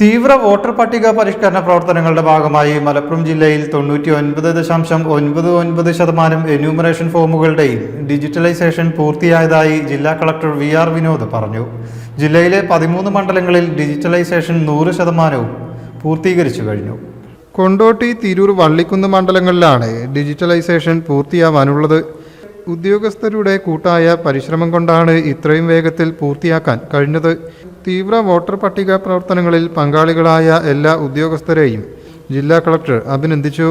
തീവ്ര വോട്ടർ പട്ടിക പരിഷ്കരണ പ്രവർത്തനങ്ങളുടെ ഭാഗമായി മലപ്പുറം ജില്ലയിൽ തൊണ്ണൂറ്റി ഒൻപത് ദശാംശം ഒൻപത് ഒൻപത് ശതമാനം എന്യൂമറേഷൻ ഫോമുകളുടെയും ഡിജിറ്റലൈസേഷൻ പൂർത്തിയായതായി ജില്ലാ കളക്ടർ വി ആർ വിനോദ് പറഞ്ഞു. ജില്ലയിലെ പതിമൂന്ന് മണ്ഡലങ്ങളിൽ ഡിജിറ്റലൈസേഷൻ നൂറ് ശതമാനവും പൂർത്തീകരിച്ചു കഴിഞ്ഞു. കൊണ്ടോട്ടി തിരൂർ വള്ളിക്കുന്ന് മണ്ഡലങ്ങളിലാണ് ഡിജിറ്റലൈസേഷൻ പൂർത്തിയാവാനുള്ളത്. ഉദ്യോഗസ്ഥരുടെ കൂട്ടായ പരിശ്രമം കൊണ്ടാണ് ഇത്രയും വേഗത്തിൽ പൂർത്തിയാക്കാൻ കഴിഞ്ഞത്. തീവ്ര വോട്ടർ പട്ടിക പ്രവർത്തനങ്ങളിൽ പങ്കാളികളായ എല്ലാ ഉദ്യോഗസ്ഥരെയും ജില്ലാ കളക്ടർ അഭിനന്ദിച്ചു.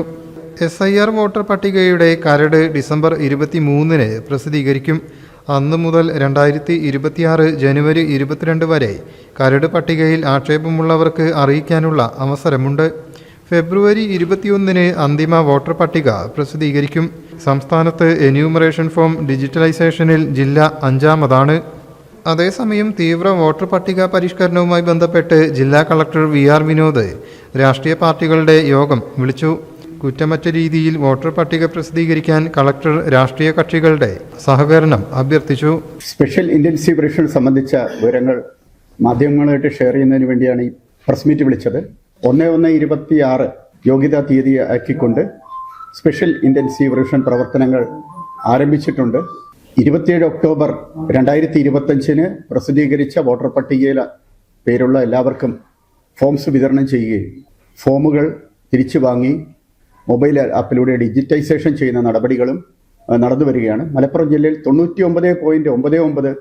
എസ് ഐ ആർ വോട്ടർ പട്ടികയുടെ കരട് ഡിസംബർ ഇരുപത്തി മൂന്നിന് പ്രസിദ്ധീകരിക്കും. അന്ന് മുതൽ രണ്ടായിരത്തി ഇരുപത്തിയാറ് ജനുവരി ഇരുപത്തിരണ്ട് വരെ കരട് പട്ടികയിൽ ആക്ഷേപമുള്ളവർക്ക് അറിയിക്കാനുള്ള അവസരമുണ്ട്. ഫെബ്രുവരി ഇരുപത്തിയൊന്നിന് അന്തിമ വോട്ടർ പട്ടിക പ്രസിദ്ധീകരിക്കും. സംസ്ഥാനത്ത് എന്യൂമറേഷൻ ഫോം ഡിജിറ്റലൈസേഷനിൽ ജില്ല അഞ്ചാമതാണ്. അതേസമയം തീവ്ര വോട്ടർ പട്ടിക പരിഷ്കരണവുമായി ബന്ധപ്പെട്ട് ജില്ലാ കളക്ടർ വി ആർ വിനോദ് രാഷ്ട്രീയ പാർട്ടികളുടെ യോഗം വിളിച്ചു. കുറ്റമറ്റ രീതിയിൽ വോട്ടർ പട്ടിക പ്രസിദ്ധീകരിക്കാൻ കളക്ടർ രാഷ്ട്രീയ കക്ഷികളുടെ സഹകരണം അഭ്യർത്ഥിച്ചു. സ്പെഷ്യൽ ഇന്റൻസീവ് റിവിഷൻ സംബന്ധിച്ച വിവരങ്ങൾ മാധ്യമങ്ങളുമായിട്ട് ഷെയർ ചെയ്യുന്നതിന് വേണ്ടിയാണ് ഈ പ്രസ് മീറ്റ് വിളിച്ചത്. ഒന്ന് ഒന്ന് ഇരുപത്തി ആറ് യോഗ്യതാ തീയതി ആക്കിക്കൊണ്ട് സ്പെഷ്യൽ ഇന്റൻസീവ് റിവിഷൻ പ്രവർത്തനങ്ങൾ ആരംഭിച്ചിട്ടുണ്ട്. ഇരുപത്തിയേഴ് ഒക്ടോബർ രണ്ടായിരത്തി ഇരുപത്തഞ്ചിന് പ്രസിദ്ധീകരിച്ച വോട്ടർ പട്ടികയിൽ പേരുള്ള എല്ലാവർക്കും ഫോംസ് വിതരണം ചെയ്യുകയും ഫോമുകൾ തിരിച്ചു വാങ്ങി മൊബൈൽ ആപ്പിലൂടെ ഡിജിറ്റൈസേഷൻ ചെയ്യുന്ന നടപടികളും നടന്നു വരികയാണ്. മലപ്പുറം ജില്ലയിൽ തൊണ്ണൂറ്റി ഒമ്പത് പോയിന്റ് ഒമ്പത് ഒമ്പത്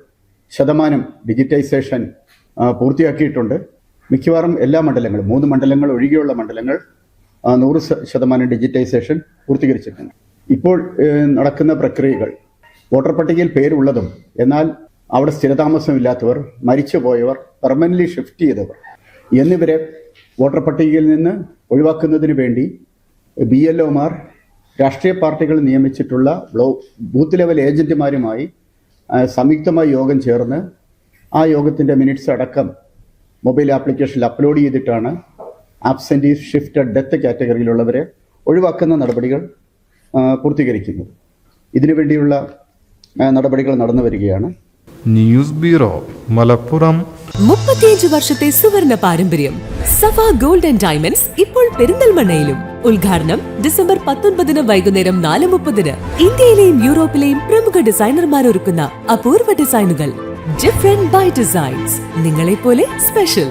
ശതമാനം ഡിജിറ്റൈസേഷൻ പൂർത്തിയാക്കിയിട്ടുണ്ട്. മിക്കവാറും എല്ലാ മണ്ഡലങ്ങളും മൂന്ന് മണ്ഡലങ്ങൾ ഒഴികെയുള്ള മണ്ഡലങ്ങൾ നൂറ് ശതമാനം ഡിജിറ്റൈസേഷൻ പൂർത്തീകരിച്ചിട്ടുണ്ട്. ഇപ്പോൾ നടക്കുന്ന പ്രക്രിയകൾ വോട്ടർ പട്ടികയിൽ പേരുള്ളതും എന്നാൽ അവിടെ സ്ഥിരതാമസമില്ലാത്തവർ മരിച്ചുപോയവർ പെർമനന്റ്ലി ഷിഫ്റ്റ് ചെയ്തവർ. എന്നിവരെ വോട്ടർ പട്ടികയിൽ നിന്ന് ഒഴിവാക്കുന്നതിന് വേണ്ടി ബി എൽ ഒമാർ രാഷ്ട്രീയ പാർട്ടികൾ നിയമിച്ചിട്ടുള്ള ബ്ലോ ബൂത്ത് ലെവൽ ഏജന്റുമാരുമായി സംയുക്തമായി യോഗം ചേർന്ന് ആ യോഗത്തിന്റെ മിനിറ്റ്സ് അടക്കം മൊബൈൽ ആപ്ലിക്കേഷനിൽ അപ്ലോഡ് ചെയ്തിട്ടാണ് ആബ്സെന്റീസ് ഷിഫ്റ്റ് ഡെത്ത് കാറ്റഗറിയിലുള്ളവരെ ഒഴിവാക്കുന്ന നടപടികൾ പൂർത്തീകരിക്കുന്നത്. ഇതിനുവേണ്ടിയുള്ള നടപടികൾ നടന്നു വരികയാണ്. News bureau Malappuram. മുപ്പത്തിയഞ്ച് വർഷത്തെ സുവർണ പാരമ്പര്യം സഫ ഗോൾഡ് ആൻഡ് ഡയമണ്ട്സ് ഇപ്പോൾ പെരിന്തൽമണ്ണയിലും. ഉദ്ഘാടനം ഡിസംബർ പത്തൊൻപതിന് വൈകുന്നേരം നാല് മുപ്പതിന് ഇന്ത്യയിലെയും യൂറോപ്പിലെയും പ്രമുഖ ഡിസൈനർമാർ ഒരുക്കുന്ന അപൂർവ ഡിസൈനുകൾ ഡിഫറെന്റ് ബൈ ഡിസൈൻസ്. നിങ്ങളെ പോലെ സ്പെഷ്യൽ.